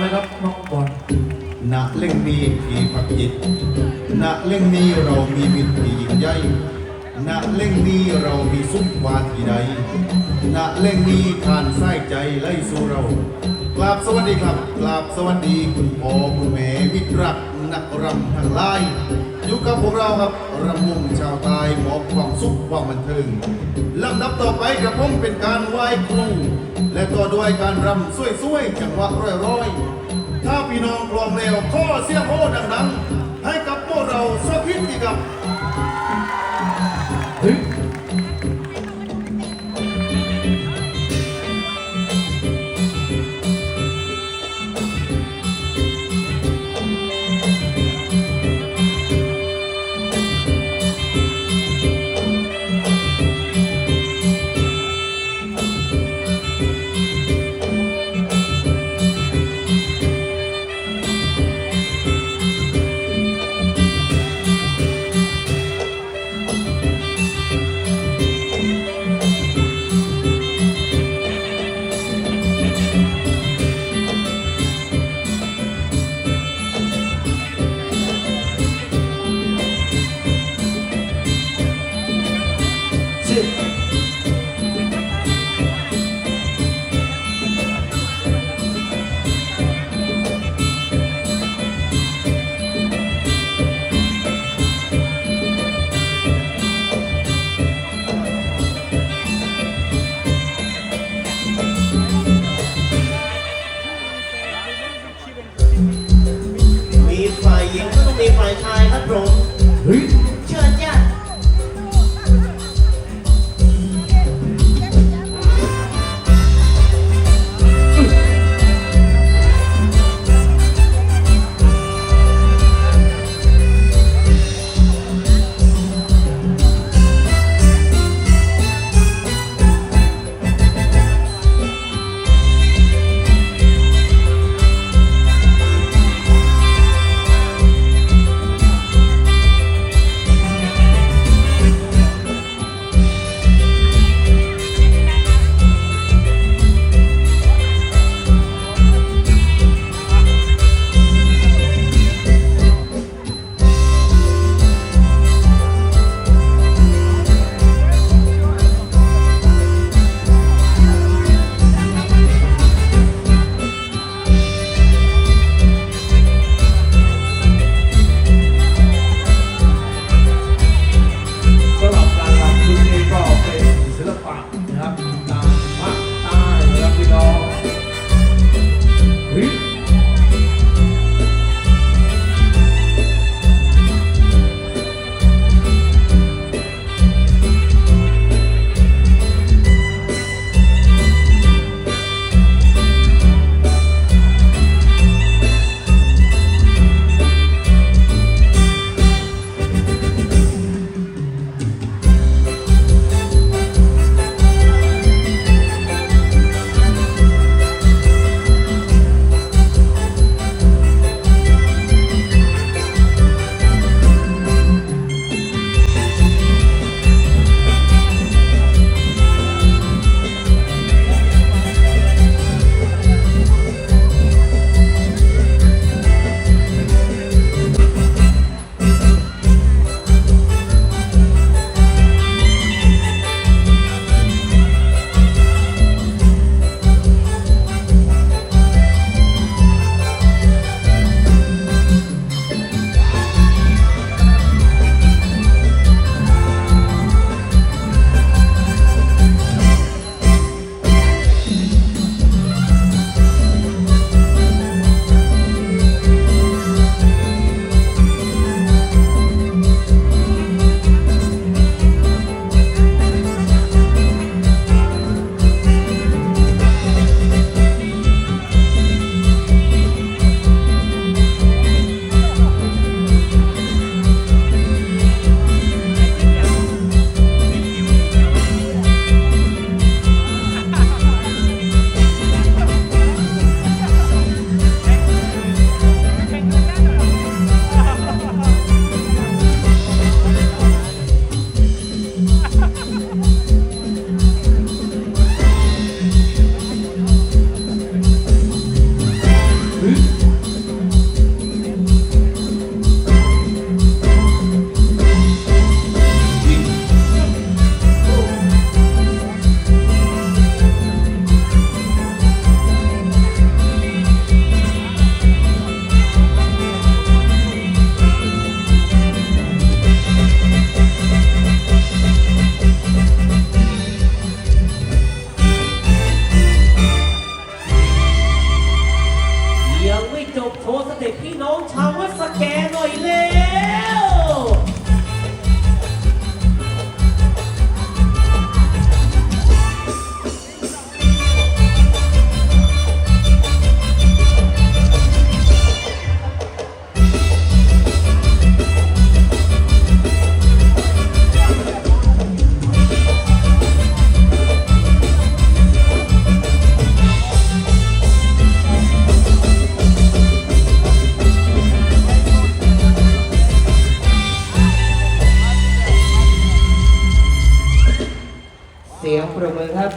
แล้วครับน้องบอลณเรื่องนี้ผีประพิษณเล่องนี้เรามีวิถียิ่งใหญ่นณเล่องนี้เรามีสุขวาที่ใดนณเล่องนี้ทานไส้ใจไล่สู่เรากราบสวัสดีครับกราบสวัสดีคุณพ่อคุณแม่วิตรักนักรำทั้งหลาย อยู่กับพวกเราครับรำวงชาวใตายมอบความสุขความบันเทิงลำดับต่อไปกระผมเป็นการไหว้ครูและต่อด้วยการรำสวยๆจังหวะร้อยๆ ถ้าพี่น้องพร้อมแล้วข้อเสียงโอดังๆให้กับพวกเราสักพิธีกับ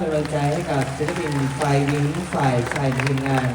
กำลังใจให้กับศิลปินฝ่ายหญิงฝ่ายชายทีมงาน